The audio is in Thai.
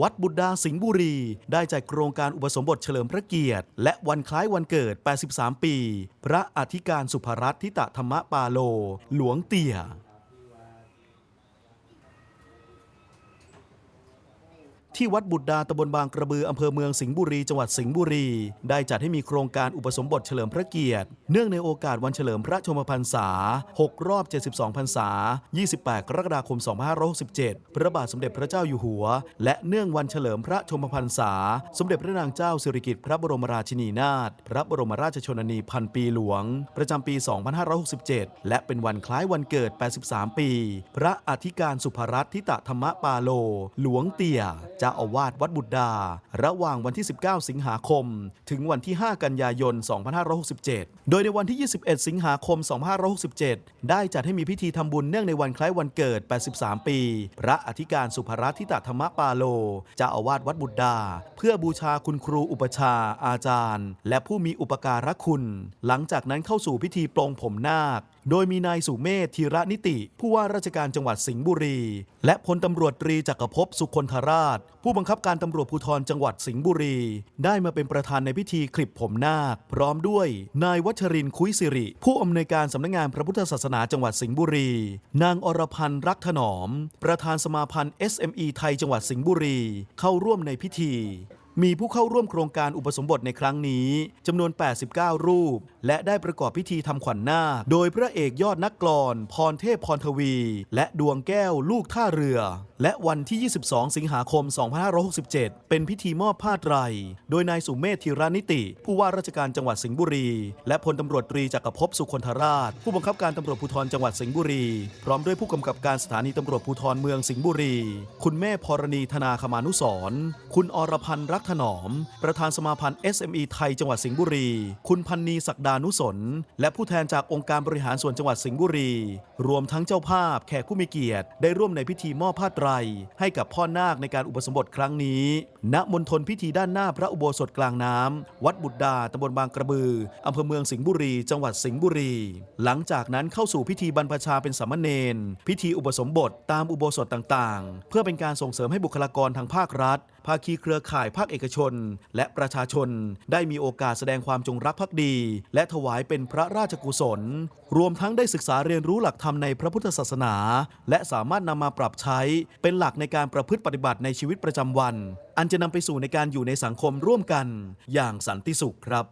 วัดบุตรดาสิงห์บุรี ได้จัดโครงการอุปสมบทเฉลิมพระเกียรติ และวันคล้ายวันเกิด 83 ปี พระอธิการสุภรัตน์ทิตธรรมปาโล หลวงเตี่ย ที่วัดบุตรดาตำบลบางกระบืออำเภอเมืองสิงห์บุรีจังหวัดสิงห์บุรี ได้จัดให้มีโครงการอุปสมบทเฉลิมพระเกียรติ เนื่องในโอกาสวันเฉลิมพระชมพรรษา 6 รอบ 72 พรรษา 28 กรกฎาคม 2567 พระบาทสมเด็จพระเจ้าอยู่หัว และเนื่องวันเฉลิมพระชมพรรษา สมเด็จพระนางเจ้าสิริกิติ์พระบรมราชินีนาถพระบรมราชชนนีพันปีหลวง ประจำปี 2567 และเป็นวันคล้ายวันเกิด 83 ปี พระอธิการสุภรัตน์ทิตธรรมปาโล หลวงเตี่ยจ้าอาวาสวัดบุตรดา ระหว่างวันที่ 19 สิงหาคม ถึงวันที่ 5 กันยายน 2567 โดยในวันที่ 21 สิงหาคม 2567 ได้จัดให้มีพิธีทำบุญเนื่องในวันคล้ายวันเกิด 83 ปี พระอธิการสุภรัตทิตธรรมปาโลเจ้าอาวาสวัดบุตรดา เพื่อบูชาคุณครูอุปชา อาจารย์ และผู้มีอุปการะคุณ หลังจากนั้นเข้าสู่พิธีปลงผมนาค โดยมีนายสุเมธธีระนิติ ผู้ว่าราชการจังหวัดสิงห์บุรี และพลตำรวจตรีจักรภพสุคนธราช ผู้บังคับการตำรวจภูธรจังหวัดสิงห์บุรี ได้มาเป็นประธานในพิธีคลิปผมนาค พร้อมด้วยนายวัชรินคุยสิริ ผู้อำนวยการสำนักงานพระพุทธศาสนาจังหวัดสิงห์บุรี นางอรพันธ์รักถนอม ประธานสมาพันธ์ SME ไทยจังหวัดสิงห์บุรี เข้าร่วมในพิธี มีผู้เข้าร่วมโครงการอุปสมบทในครั้งนี้จำนวน 89 รูป และได้ประกอบพิธีทำขวัญนาคโดยพระเอกยอดนักกลอน พรเทพพรทวี และดวงแก้วลูกท่าเรือและวันที่ 22 สิงหาคม 2567 เป็นพิธีมอบผ้าไตร โดยนายสุเมธธีรานิติ ผู้ว่าราชการจังหวัดสิงห์บุรี และพลตำรวจตรีจักรภพสุคนธราช ผู้บังคับการตำรวจภูธรจังหวัดสิงห์บุรี พร้อมด้วยผู้กำกับการสถานีตำรวจภูธรเมืองสิงห์บุรี คุณแม่พรณีธนาคมานุสรณ์คุณอรพันธ์รักถนอม ประธานสมาพันธ์ SME ไทยจังหวัดสิงห์บุรี คุณพันนีศักดานุสนณ์และผู้แทนจากองค์การบริหารส่วนจังหวัดสิงห์บุรี รวมทั้งเจ้าภาพแขกผู้มีเกียรติได้ร่วมในพิธีมอบผ้าไตรให้กับพ่อนาคในการอุปสมบทครั้งนี้ ณมณฑลพิธีด้านหน้าพระอุโบสถกลางน้ำวัดบุตรดาตำบลบางกระบืออำเภอเมืองสิงห์บุรี จังหวัดสิงห์บุรี หลังจากนั้นเข้าสู่พิธีบรรพชาเป็นสามเณรพิธีอุปสมบทตามอุโบสถต่างๆ เพื่อเป็นการส่งเสริมให้บุคลากรทางภาครัฐภาคีเครือข่ายภาคเอกชน และประชาชนได้มีโอกาสแสดงความจงรักภักดี และถวายเป็นพระราชกุศล รวมทั้งได้ศึกษาเรียนรู้หลักธรรมในพระพุทธศาสนา และสามารถนำมาปรับใช้เป็นหลักในการประพฤติปฏิบัติในชีวิตประจำวัน อันจะนำไปสู่ในการอยู่ในสังคมร่วมกัน อย่างสันติสุขครับ